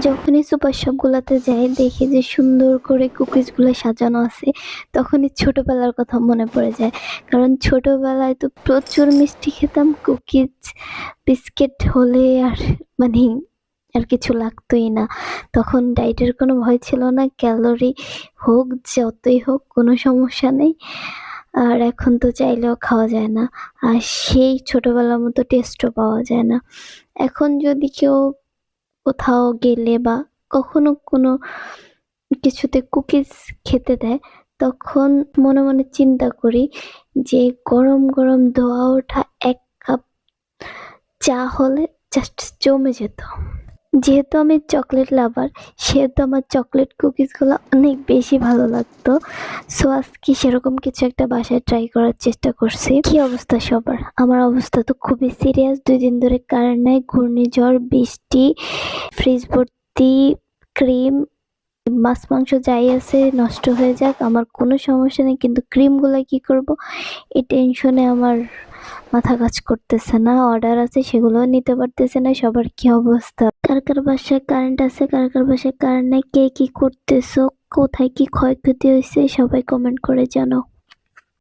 যখনই সুপার শপগুলোতে যাই, দেখি যে সুন্দর করে কুকিজগুলো সাজানো আছে, তখনই ছোটবেলার কথা মনে পড়ে যায়। কারণ ছোটবেলায় তো প্রচুর মিষ্টি খেতাম, কুকিজ, বিস্কিট হলে আর মানে আর কিছু লাগতোই না। তখন ডায়েটের কোনো ভয় ছিল না, ক্যালোরি হোক, যতই হোক, কোনো সমস্যা নেই। আর এখন তো চাইলেও খাওয়া যায় না। আর সেই ছোটবেলার মতো টেস্টও পাওয়া যায় না। এখন যদি কেউ কোথাও গেলে বা কখনো কোনো কিছুতে কুকিজ খেতে দেয়, তখন মনে মনে চিন্তা করি যে গরম গরম ধোয়া ওঠা এক কাপ চা হলে জাস্ট জমে যেত। যেহেতু আমি চকলেট লাভার সেহেতু আমার চকলেট কুকিজগুলো অনেক বেশি ভালো লাগতো। সো আজকে সেরকম কিছু একটা বাসায় ট্রাই করার চেষ্টা করছি। কি অবস্থা সবার? আমার অবস্থা তো খুবই সিরিয়াস দুই দিন ধরে কারেন্ট নাই, ঘূর্ণিঝড়, বৃষ্টি ফ্রিজ ভর্তি ক্রিম মাছ, মাংস যাই আছে, নষ্ট হয়ে যাক, আমার কোনো সমস্যা নেই, কিন্তু ক্রিমগুলো কি করব? এই টেনশনে আমার মাথা কাজ করতেছে না অর্ডার আছে সেগুলো নিতে পারতেছে না, সবার কি অবস্থা? কার কার বাসায় কারেন্ট আছে, কার কার বাসায় কারেন্ট নাই, কে কি করতেছো, কোথায় কি ক্ষয়ক্ষতি হয়েছে, সবাই কমেন্ট করে জানাও।